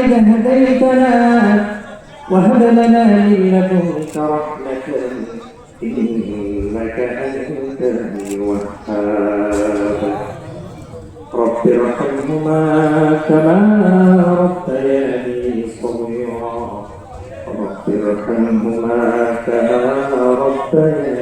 إذ هديتنا وهب لنا من لدنك رحمة إنك أنت الوهاب. رب ارحمهما كما ربياني صغيرا. رب ارحمهما كما ربياني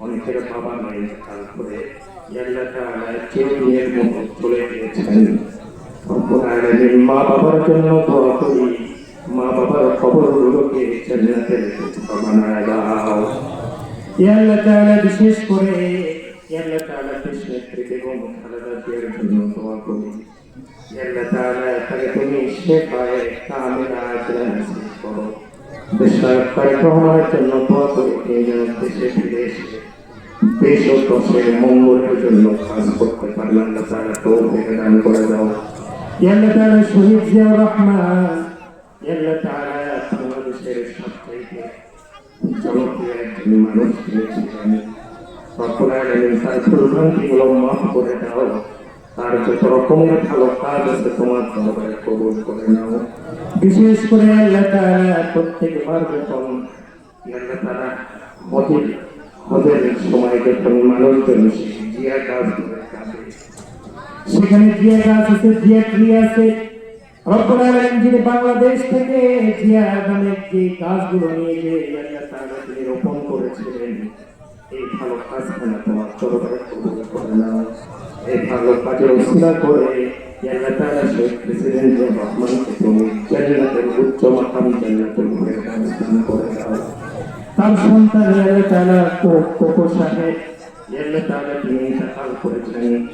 অনেকের বাবা নাই তারপরে কেউ চলে গিয়েছেন মা বাবার জন্য দোয়া করি। মা বাবার খবরগুলোকে জান্নাতের বানায় দাও বিশেষ করে ইয়া আল্লাহ তাআলা কৃষ্ণেত্রী বেগম খালেদা জিয়ার জন্য দোয়া করি। ইয়া আল্লাহ তাআলা তাকে তুমি শেফায়ে জন্য দেশে এসে দেশ ও মঙ্গলের জন্য কাজ করতে পারলেন আল্লাহ তাআলা তৌফিক দান করে দাও ইয়া আল্লাহ তাআলা শহীদ জিয়াউর রহমান ইয়া আল্লাহ তাআলা বাংলাদেশের সবথেকে জনপ্রিয় একজন মানুষ ছিলেন আলামিন তার ভুলভ্রান্তিগুলো মাফ করে দাও তার যত রকমের ভালো কাজ আছে তোমার দরবারে কবুল করে নাও বিশেষ করে আল্লাহ তাআলা প্রত্যেকবার যখন আল্লাহ তাআলা হজের হজের সময় যখন মানুষজন জিয়া করে কাঁদে সেখানে জিয়া গাছ আছে, জিয়া ট্রি আছে। বাংলাদেশ থেকে যে গাছগুলো নিয়ে যে আল্লাহ তাআলা তিনি রোপণ করেছিলেন, এই ভালো কাজখানা তোমার করে নাও। এই ভালো করে প্রেসিডেন্ট উচ্চ মাকাম করে তার সন্তান আল্লাহ তাআলা কোকো সাহেব আল্লাহ তাআলা তিনি ইন্তেকাল করেছেন।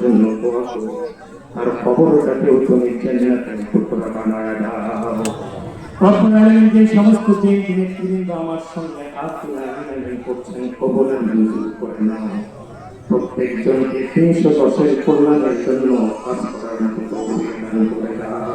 জন্য যে দিন আমার সঙ্গে করছেন করে প্রত্যেকজনকে তিনশো দশের কল্যাণের জন্য তৌফিক দান করে দাও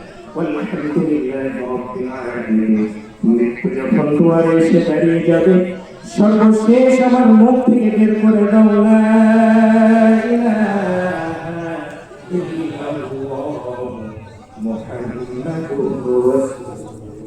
যখন তোমার এসে দাঁড়িয়ে যাবে সর্বশেষ আমার মুখ থেকে বের করে দাও